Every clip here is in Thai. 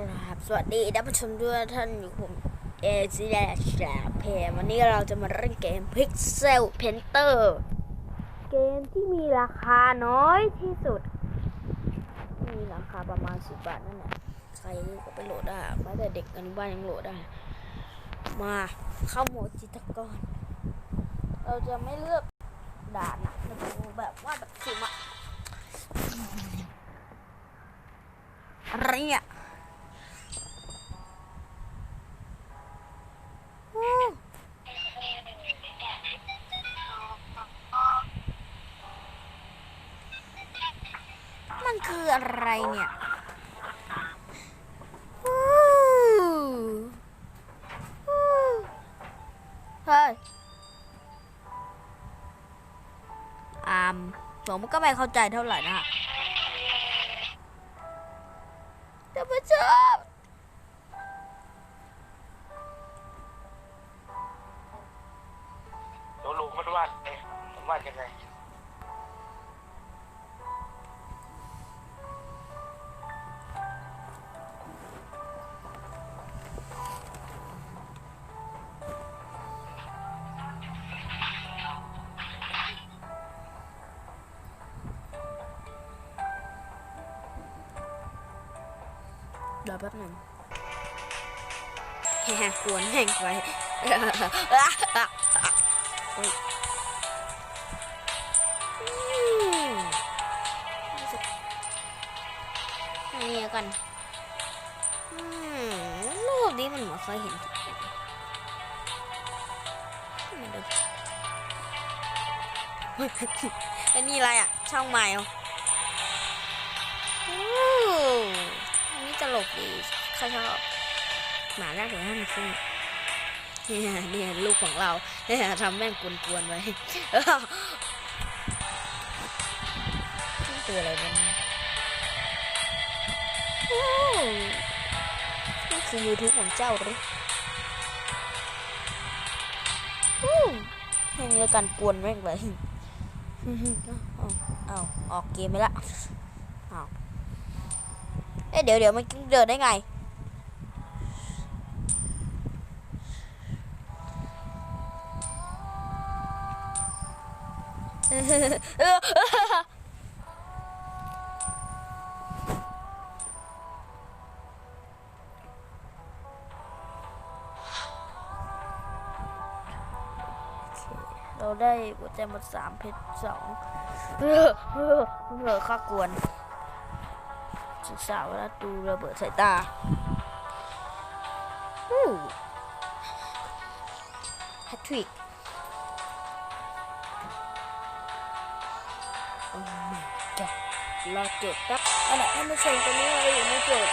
ครับสวัสดีท่านผู้ชมด้วยท่านอยู่ผมเอซีแลชแลเพวันนี้เราจะมาเล่นเกม Pixel Painter เกมที่มีราคาน้อยที่สุด มีราคาประมาณ 10 บาทนั่นแหละใครก็ไปโหลดได้แม้แต่เด็กอนุบาลยังโหลดได้ มาเข้าโหมดจิตกร เราจะไม่เลือกด่านนะเราจะดูแบบว่าแบบสุ่มอะอะไรเนี่ย มันคืออะไรเนี่ยเฮ้ยอามผมก็ไม่เข้าใจเท่าไหร่นะฮะ วาดเอ๊ะมันวาดยังไงเดี๋ยวแป๊บหนึ่งแฮ่กวนแห่งไป อันนี้กันอืมรูปนี้มันเหมือนเคยเห็นมาดูอันนี้อะไรอะ ช่องใหม่เหรอโอ้อันนี้ตลกดีข้าชอบหมาแรกถึงห้านขึ้นเนี่ยเนี่ยลูกของเราเนี่ยทำแม่งกวนๆไว้ตัวอะไรมันโอ้ นี่คือ YouTube ของเจ้าหรือโอ้ให้มีการกวนแม่งเลยเอาออกเกมไปละเอาเอ๊ะเดี๋ยวเดี๋ยวมันเดินได้ไงเรา ได้หัวใจหมดสามเพชรสองเออเออเออข้ากวนศึกษาเวลาดูระเบิดสายตาฮู้แฮตทริกโอ้ my god รอจบครับอันดับท่านผู้ชมตอนนี้เราอยู่ในโจทย์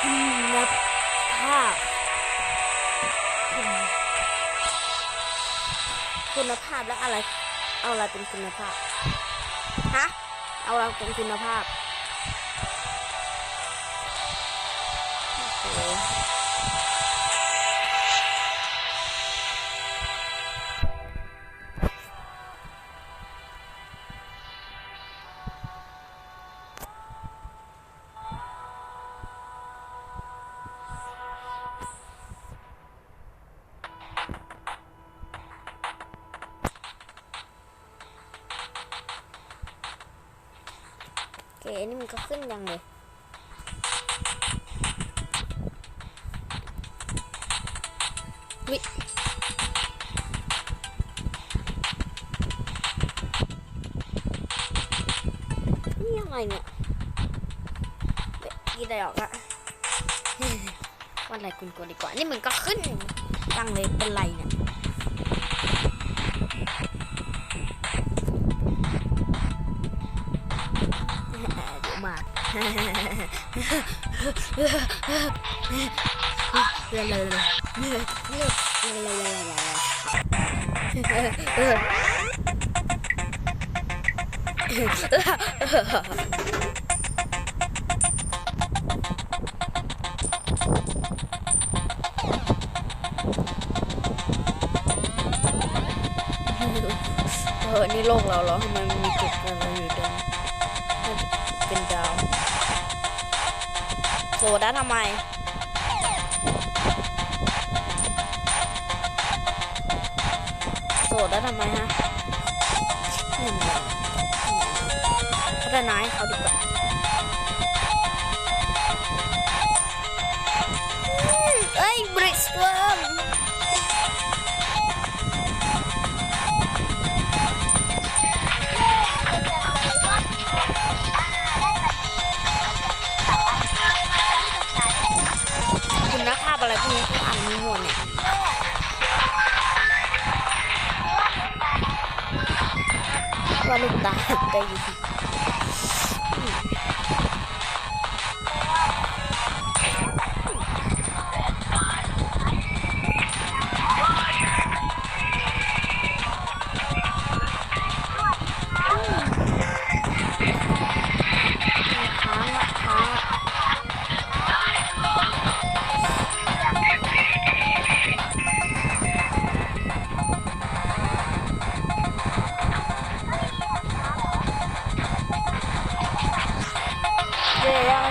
คุณภาพ คุณภาพแล้วอะไร เอาอะไรเป็นคุณภาพ ฮะ เอาอะไรเป็นคุณภาพ เคอันนี่มันก็ขึ้นยังเลยวินี่ยังไงเนี่ยกินได้ออกละวันอะไรคุณกลัวดีกว่า นี่มันก็ขึ้นตั้งเลยเป็นไรเนี่ย เลยเลยเลยเออนี่โลกเราเหรอทำไมมันมีจุดอะไรอยู่ตรง เป็นดาวโซดแล้ทำไมโซดแล้ทำไมฮะพัฒนาใเขาดีกว่า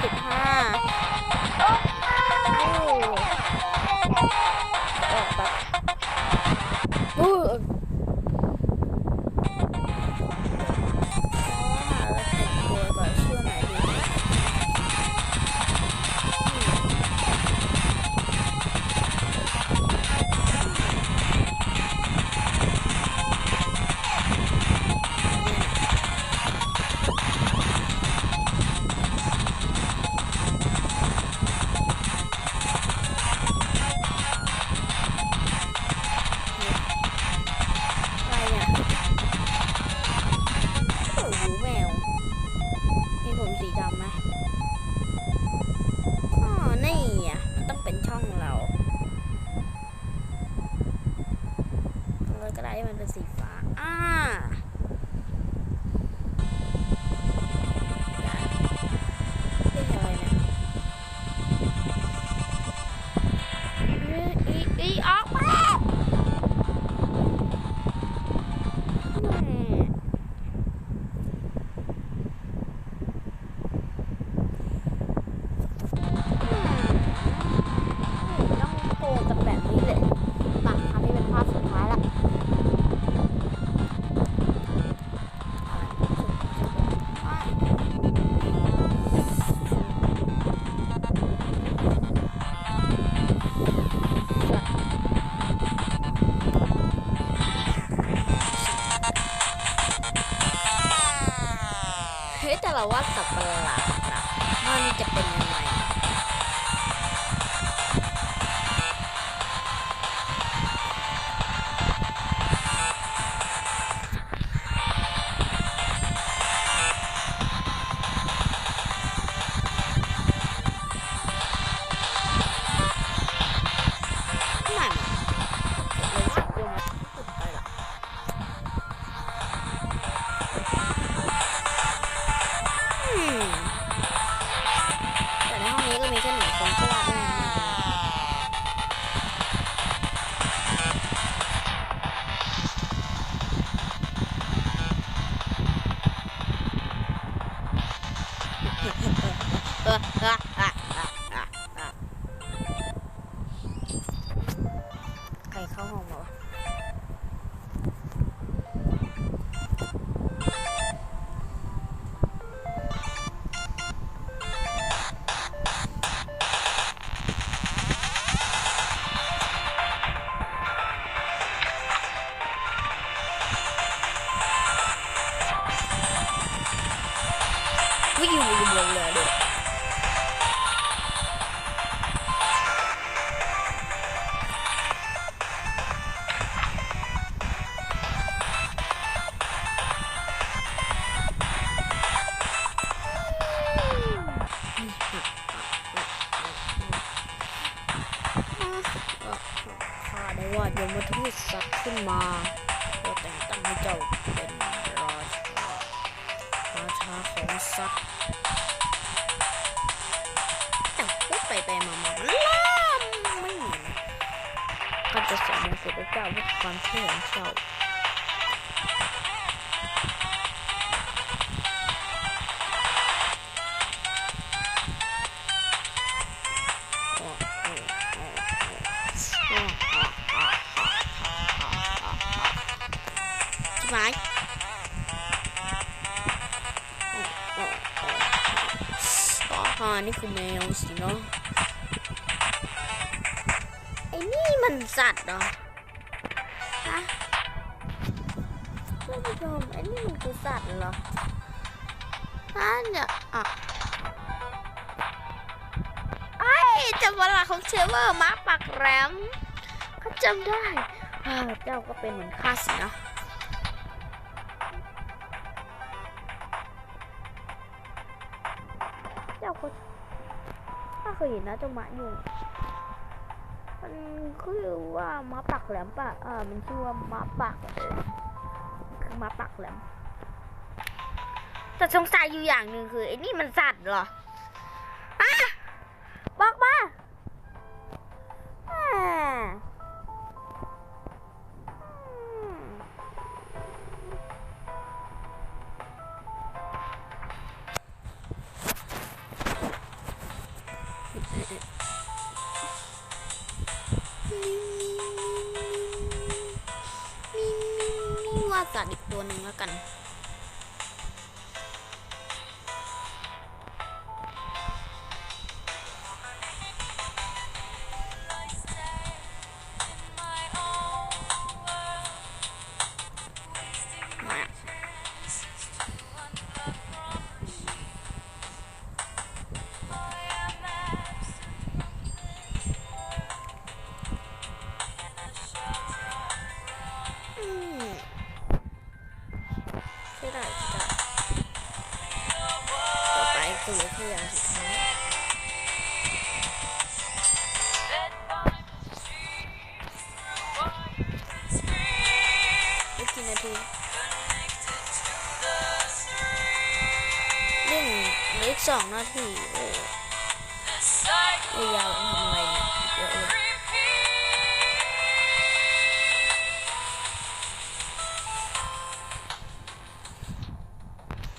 给他。 สอนในเสด็จเจ้าว่อความเชื่อของเจ้านี่คือแมวสิเนาะ่นสัตว์เหรอฮะท่านผู้ชมไอ้นี่มันคือสัตว์เหรอฮะเนี่ยอะไอ้จำเวลาของเชเวอร์มาปักแรมเขาจำได้เจ้าก็เป็นเหมือนข้าสินะเจ้าก็ถ้าเคยเห็นนะเจ้าหมายุงมัน คือว่าม้าปักแหลมปะเออมันชื่อว่าม้าปักคือม้าปักแหลมแต่สงสัยอยู่อย่างหนึ่งคือไอ้นี่มันสัตว์เหรอ สัตว์อีกตัวหนึ่งแล้วกัน สองนาที โอ้ยยาวทำอะไร